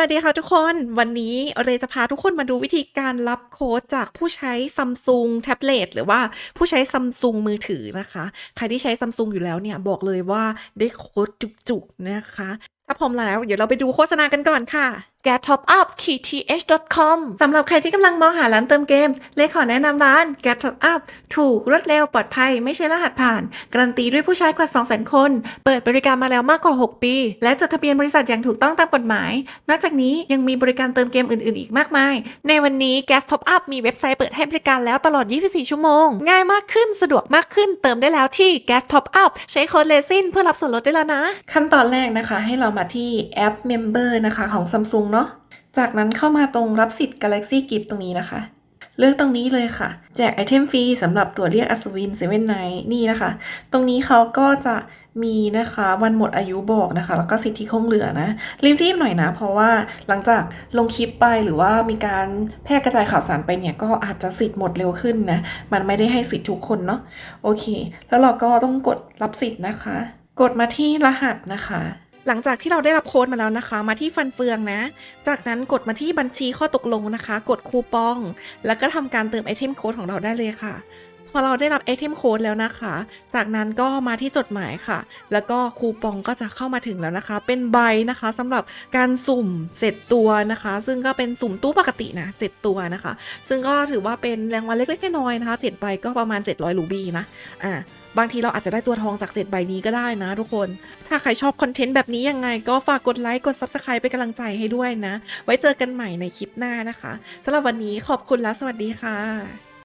วัสดีค่ะทุกคนวันนี้เรจะพาทุกคนมาดูวิธีการรับโค้ดจากผู้ใช้ซัมซุงแท็บเล็ตหรือว่าผู้ใช้ซัมซุงมือถือนะคะ ใครที่ใช้ซัมซุงอยู่แล้วเนี่ยบอกเลยว่าได้โค้ดจุกๆนะคะ ถ้าพร้อมแล้ว เดี๋ยวเราไปดูโฆษณากันก่อนค่ะ g a t Top Up th.com สำหรับใครที่กำลังมองหาร้านเติมเกม เลขขอแนะนำร้าน g a t Top Up ถูกรวดเร็วปลอดภัยไม่ใช่รหัสผ่าน การันตีด้วยผู้ใช้กว่า 200,000 คน เปิดบริการมาแล้วมากกว่า 6 ปี และจดทะเบียนบริษัทอย่างถูกต้องตามกฎหมาย นอกจากนี้ยังมีบริการเติมเกมอื่น ๆ อีกมากมาย ในวันนี้ Gas Top Up มีเว็บไซต์เปิดให้บริการแล้วตลอด 24 ชั่วโมง ง่ายมากขึ้นสะดวกมากขึ้นเติมได้แล้วที่ Gas Top Up ใช้โค้ดเลซินเพื่อรับส่วนลดได้แล้วนะ ขั้นตอนแรกนะคะ ให้เรามาที่แอป Member นะคะของ Samsung เนาะ จากนั้นเข้ามาตรงรับสิทธิ์ Galaxy Gift ตรงนี้นะคะ เลือกตรงนี้เลยค่ะ แจกไอเทมฟรีสำหรับตัวเรียกอัศวินเซเว่นไนนี่นะคะ ตรงนี้เขาก็จะมีนะคะวันหมดอายุบอกนะคะ แล้วก็สิทธิคงเหลือนะ รีบๆหน่อยนะ เพราะว่าหลังจากลงคลิปไปหรือว่ามีการแพร่กระจายข่าวสารไปเนี่ย ก็อาจจะสิทธิ์หมดเร็วขึ้นนะ มันไม่ได้ให้สิทธิ์ทุกคนเนาะโอเค แล้วเราก็ต้องกดรับสิทธิ์นะคะ กดมาที่รหัสนะคะ หลังจากที่เราได้รับโค้ดมาแล้วนะคะ มาที่ฟันเฟืองนะ จากนั้นกดมาที่บัญชีข้อตกลงนะคะ กดคูปอง แล้วก็ทำการเติมไอเทมโค้ดของเราได้เลยค่ะ พอเราได้รับไอเทมโค้ดแล้วนะคะ จากนั้นก็มาที่จดหมายค่ะ แล้วก็คูปองก็จะเข้ามาถึงแล้วนะคะ เป็นใบนะคะสำหรับการสุ่มเจ็ดตัวนะคะ ซึ่งก็เป็นสุ่มตู้ปกตินะเจ็ดตัวนะคะ ซึ่งก็ถือว่าเป็นรางวัลเล็กๆน้อยๆนะคะเจ็ดใบก็ประมาณ 700รูบี้นะอ่าบางทีเราอาจจะได้ตัวทองจาก7ใบนี้ก็ได้นะทุกคน ถ้าใครชอบคอนเทนต์แบบนี้ยังไง ก็ฝากกดไลค์กด Subscribe เป็นกำลังใจให้ด้วยนะ ไว้เจอกันใหม่ในคลิปหน้านะคะสำหรับวันนี้ขอบคุณแล้วสวัสดีค่ะ